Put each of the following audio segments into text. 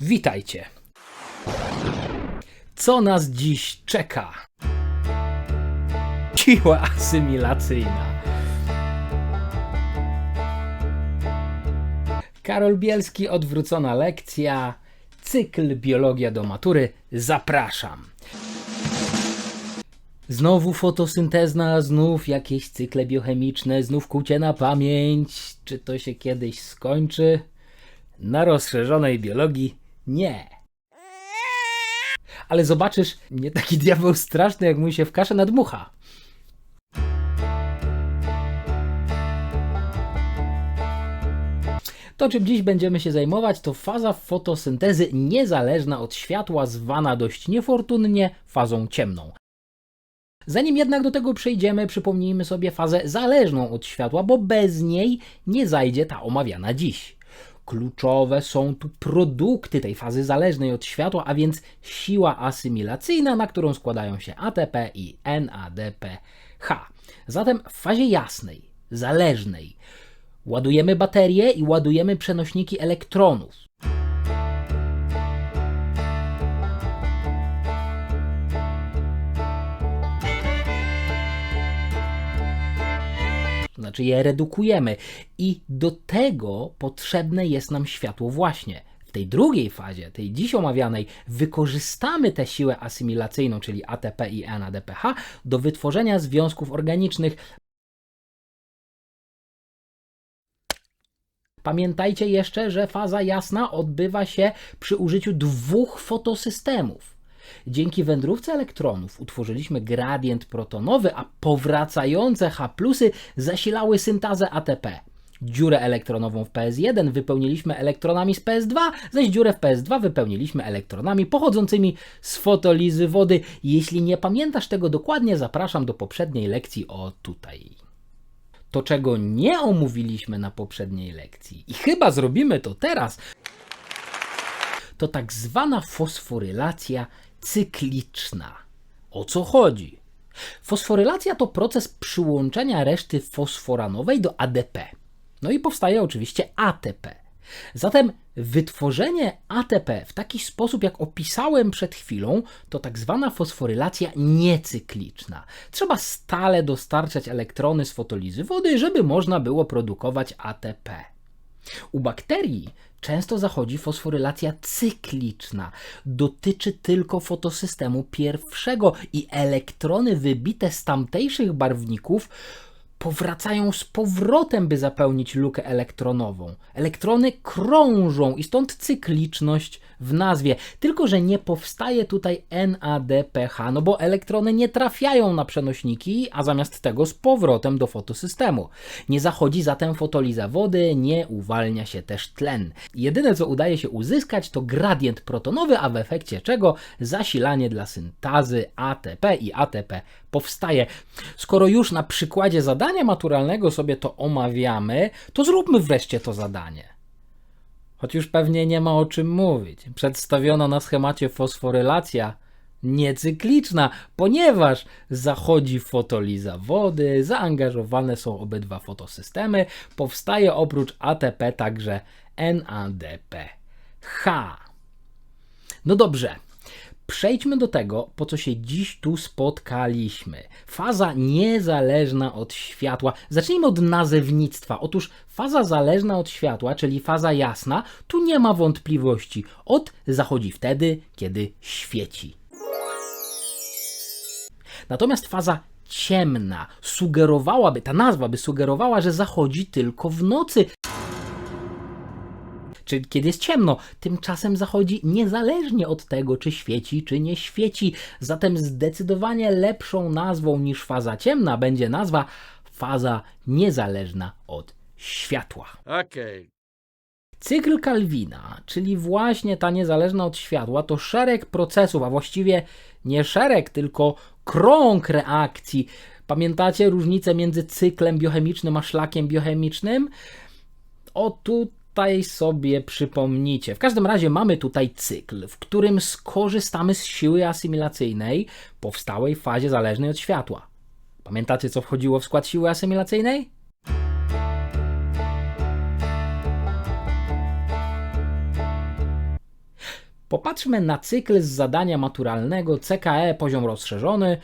Witajcie. Co nas dziś czeka? Siła asymilacyjna. Karol Bielski, odwrócona lekcja, cykl biologia do matury. Zapraszam. Znowu fotosyntezna, znów jakieś cykle biochemiczne, znów kucie na pamięć. Czy to się kiedyś skończy? Na rozszerzonej biologii nie. Ale zobaczysz, nie taki diabeł straszny, jak mój się w kaszę nadmucha. To, czym dziś będziemy się zajmować, to faza fotosyntezy niezależna od światła, zwana dość niefortunnie fazą ciemną. Zanim jednak do tego przejdziemy, przypomnijmy sobie fazę zależną od światła, bo bez niej nie zajdzie ta omawiana dziś. Kluczowe są tu produkty tej fazy zależnej od światła, a więc siła asymilacyjna, na którą składają się ATP i NADPH. Zatem w fazie jasnej, zależnej, ładujemy baterie i ładujemy przenośniki elektronów. Znaczy je redukujemy i do tego potrzebne jest nam światło właśnie. W tej drugiej fazie, tej dziś omawianej, wykorzystamy tę siłę asymilacyjną, czyli ATP i NADPH, do wytworzenia związków organicznych. Pamiętajcie jeszcze, że faza jasna odbywa się przy użyciu dwóch fotosystemów. Dzięki wędrówce elektronów utworzyliśmy gradient protonowy, a powracające H zasilały syntazę ATP. Dziurę elektronową w PS1 wypełniliśmy elektronami z PS2, zaś dziurę w PS2 wypełniliśmy elektronami pochodzącymi z fotolizy wody. Jeśli nie pamiętasz tego dokładnie, zapraszam do poprzedniej lekcji o tutaj. To, czego nie omówiliśmy na poprzedniej lekcji, i chyba zrobimy to teraz, to tak zwana fosforylacja cykliczna. O co chodzi? Fosforylacja to proces przyłączenia reszty fosforanowej do ADP. No i powstaje oczywiście ATP. Zatem wytworzenie ATP w taki sposób, jak opisałem przed chwilą, to tak zwana fosforylacja niecykliczna. Trzeba stale dostarczać elektrony z fotolizy wody, żeby można było produkować ATP. U bakterii często zachodzi fosforylacja cykliczna. Dotyczy tylko fotosystemu pierwszego i elektrony wybite z tamtejszych barwników powracają z powrotem, by zapełnić lukę elektronową. Elektrony krążą i stąd cykliczność w nazwie. Tylko, że nie powstaje tutaj NADPH, no bo elektrony nie trafiają na przenośniki, a zamiast tego z powrotem do fotosystemu. Nie zachodzi zatem fotoliza wody, nie uwalnia się też tlen. Jedyne co udaje się uzyskać to gradient protonowy, a w efekcie czego zasilanie dla syntazy ATP i ATP powstaje. Skoro już na przykładzie zadania maturalnego sobie to omawiamy, to zróbmy wreszcie to zadanie. Choć już pewnie nie ma o czym mówić. Przedstawiona na schemacie fosforylacja niecykliczna, ponieważ zachodzi fotoliza wody, zaangażowane są obydwa fotosystemy, powstaje oprócz ATP także NADPH. No dobrze, Przejdźmy do tego, po co się dziś tu spotkaliśmy. Faza niezależna od światła. Zacznijmy od nazewnictwa. Otóż faza zależna od światła, czyli faza jasna, tu nie ma wątpliwości. Od zachodzi wtedy, kiedy świeci. Natomiast faza ciemna sugerowałaby, ta nazwa by sugerowała, że zachodzi tylko w nocy czy kiedy jest ciemno. Tymczasem zachodzi niezależnie od tego, czy świeci, czy nie świeci. Zatem zdecydowanie lepszą nazwą niż faza ciemna będzie nazwa faza niezależna od światła. Okej. Cykl Kalwina, czyli właśnie ta niezależna od światła, to szereg procesów, a właściwie nie szereg, tylko krąg reakcji. Pamiętacie różnicę między cyklem biochemicznym a szlakiem biochemicznym? O tutaj sobie przypomnicie. W każdym razie mamy tutaj cykl, w którym skorzystamy z siły asymilacyjnej powstałej w fazie zależnej od światła. Pamiętacie, co wchodziło w skład siły asymilacyjnej? Popatrzmy na cykl z zadania maturalnego CKE poziom rozszerzony,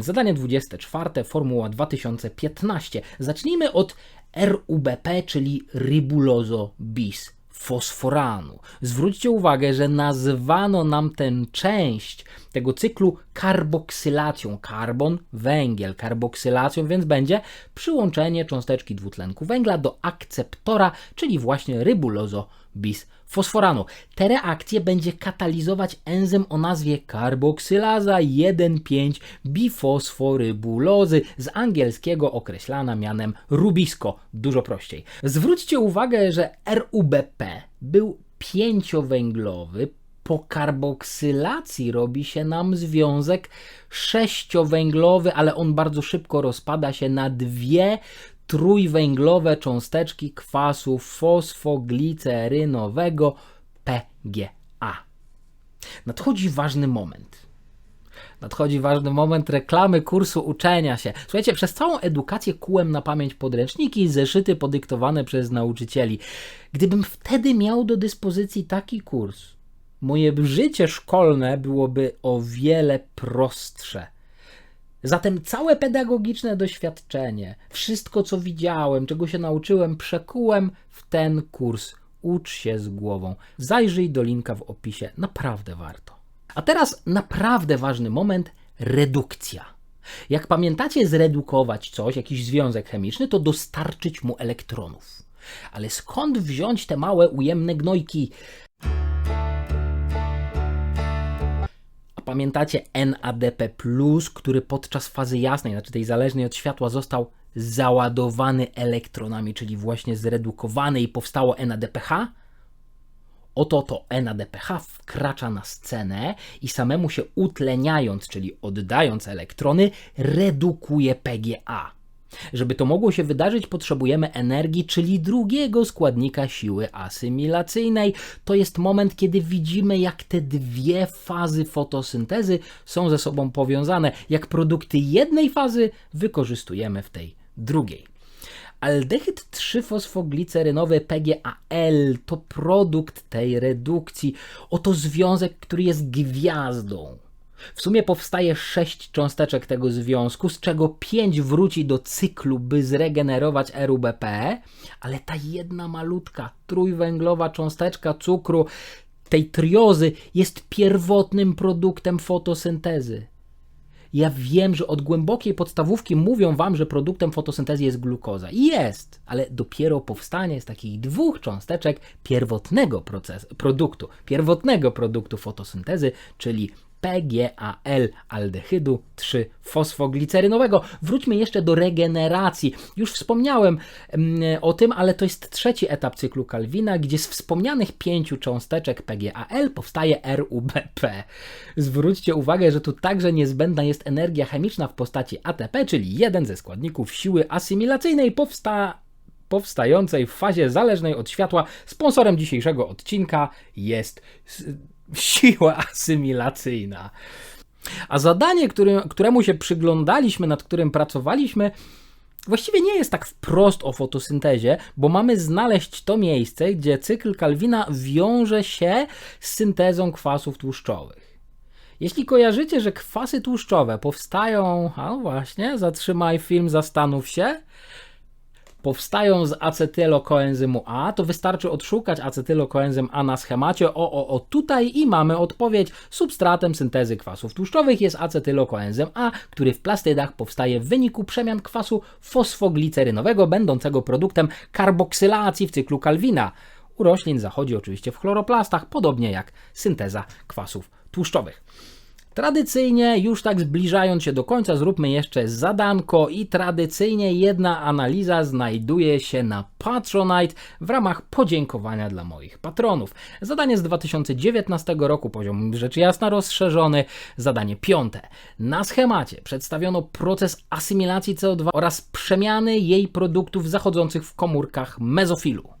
zadanie 24, formuła 2015. Zacznijmy od RUBP, czyli ribulozo bis fosforanu. Zwróćcie uwagę, że nazwano nam tę część tego cyklu karboksylacją. Karbon, węgiel, karboksylacją, więc będzie przyłączenie cząsteczki dwutlenku węgla do akceptora, czyli właśnie rybulozo bis fosforanu. Te reakcje będzie katalizować enzym o nazwie karboksylaza 1,5 bifosforybulozy z angielskiego określana mianem rubisco, dużo prościej. Zwróćcie uwagę, że RUBP był pięciowęglowy, po karboksylacji robi się nam związek sześciowęglowy, ale on bardzo szybko rozpada się na dwie trójwęglowe cząsteczki kwasu fosfoglicerynowego PGA. Nadchodzi ważny moment. Nadchodzi ważny moment reklamy kursu uczenia się. Słuchajcie, przez całą edukację kułem na pamięć podręczniki i zeszyty podyktowane przez nauczycieli. Gdybym wtedy miał do dyspozycji taki kurs, moje życie szkolne byłoby o wiele prostsze. Zatem całe pedagogiczne doświadczenie, wszystko co widziałem, czego się nauczyłem, przekułem w ten kurs. Ucz się z głową. Zajrzyj do linka w opisie, naprawdę warto. A teraz naprawdę ważny moment redukcja. Jak pamiętacie, zredukować coś, jakiś związek chemiczny, to dostarczyć mu elektronów. Ale skąd wziąć te małe, ujemne gnojki? Pamiętacie NADP, który podczas fazy jasnej, znaczy tej zależnej od światła, został załadowany elektronami, czyli właśnie zredukowany i powstało NADPH? Oto to NADPH wkracza na scenę i samemu się utleniając, czyli oddając elektrony, redukuje PGA. Żeby to mogło się wydarzyć, potrzebujemy energii, czyli drugiego składnika siły asymilacyjnej. To jest moment, kiedy widzimy, jak te dwie fazy fotosyntezy są ze sobą powiązane, jak produkty jednej fazy wykorzystujemy w tej drugiej. Aldehyd 3-fosfoglicerynowy PGAL to produkt tej redukcji. Oto związek, który jest gwiazdą. W sumie powstaje sześć cząsteczek tego związku, z czego pięć wróci do cyklu, by zregenerować RUBP, ale ta jedna malutka, trójwęglowa cząsteczka cukru, tej triozy, jest pierwotnym produktem fotosyntezy. Ja wiem, że od głębokiej podstawówki mówią wam, że produktem fotosyntezy jest glukoza. I jest, ale dopiero powstanie z takich dwóch cząsteczek pierwotnego produktu, pierwotnego produktu fotosyntezy, czyli PGAL aldehydu 3-fosfoglicerynowego. Wróćmy jeszcze do regeneracji. Już wspomniałem mm, o tym, ale to jest trzeci etap cyklu Kalwina, gdzie z wspomnianych pięciu cząsteczek PGAL powstaje RUBP. Zwróćcie uwagę, że tu także niezbędna jest energia chemiczna w postaci ATP, czyli jeden ze składników siły asymilacyjnej powsta powstającej w fazie zależnej od światła. Sponsorem dzisiejszego odcinka jest siła asymilacyjna. A zadanie, który, któremu się przyglądaliśmy, nad którym pracowaliśmy, właściwie nie jest tak wprost o fotosyntezie, bo mamy znaleźć to miejsce, gdzie cykl Kalwina wiąże się z syntezą kwasów tłuszczowych. Jeśli kojarzycie, że kwasy tłuszczowe powstają, a właśnie, zatrzymaj film, zastanów się, powstają z acetylokoenzymu A, to wystarczy odszukać acetylokoenzym A na schemacie. O, o, o, tutaj i mamy odpowiedź. Substratem syntezy kwasów tłuszczowych jest acetylokoenzym A, który w plastydach powstaje w wyniku przemian kwasu fosfoglicerynowego, będącego produktem karboksylacji w cyklu Kalwina. U roślin zachodzi oczywiście w chloroplastach, podobnie jak synteza kwasów tłuszczowych. Tradycyjnie, już tak zbliżając się do końca, zróbmy jeszcze zadanko i tradycyjnie jedna analiza znajduje się na Patronite w ramach podziękowania dla moich patronów. Zadanie z 2019 roku, poziom rzecz jasna rozszerzony. Zadanie piąte. Na schemacie przedstawiono proces asymilacji CO2 oraz przemiany jej produktów zachodzących w komórkach mezofilu.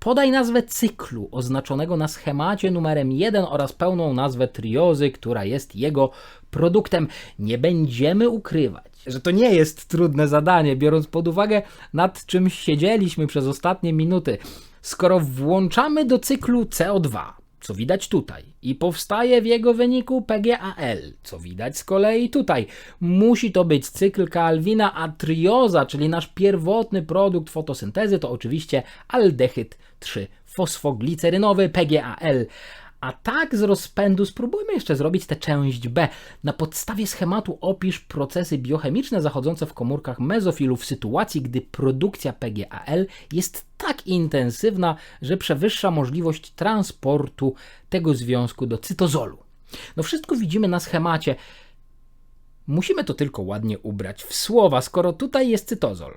Podaj nazwę cyklu oznaczonego na schemacie numerem 1 oraz pełną nazwę triozy, która jest jego produktem. Nie będziemy ukrywać, że to nie jest trudne zadanie, biorąc pod uwagę nad czym siedzieliśmy przez ostatnie minuty. Skoro włączamy do cyklu CO2 co widać tutaj, i powstaje w jego wyniku PGAL, co widać z kolei tutaj. Musi to być cykl Kalwina, a czyli nasz pierwotny produkt fotosyntezy, to oczywiście aldehyd 3-fosfoglicerynowy PGAL. A tak z rozpędu spróbujmy jeszcze zrobić tę część B. Na podstawie schematu opisz procesy biochemiczne zachodzące w komórkach mezofilów w sytuacji, gdy produkcja PGAL jest tak intensywna, że przewyższa możliwość transportu tego związku do cytozolu. No wszystko widzimy na schemacie. Musimy to tylko ładnie ubrać w słowa, skoro tutaj jest cytozol.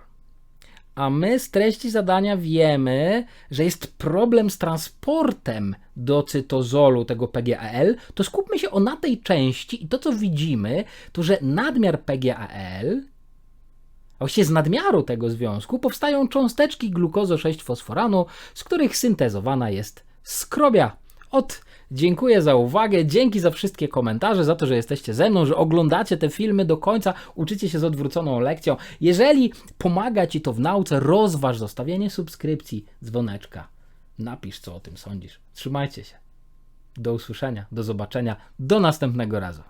A my z treści zadania wiemy, że jest problem z transportem do cytozolu tego PGAL, to skupmy się o na tej części i to, co widzimy, to że nadmiar PGAL, a właściwie z nadmiaru tego związku, powstają cząsteczki glukozo-6-fosforanu, z których syntezowana jest skrobia. Od Dziękuję za uwagę, dzięki za wszystkie komentarze, za to, że jesteście ze mną, że oglądacie te filmy do końca, uczycie się z odwróconą lekcją. Jeżeli pomaga Ci to w nauce, rozważ zostawienie subskrypcji, dzwoneczka. Napisz, co o tym sądzisz. Trzymajcie się. Do usłyszenia, do zobaczenia, do następnego razu.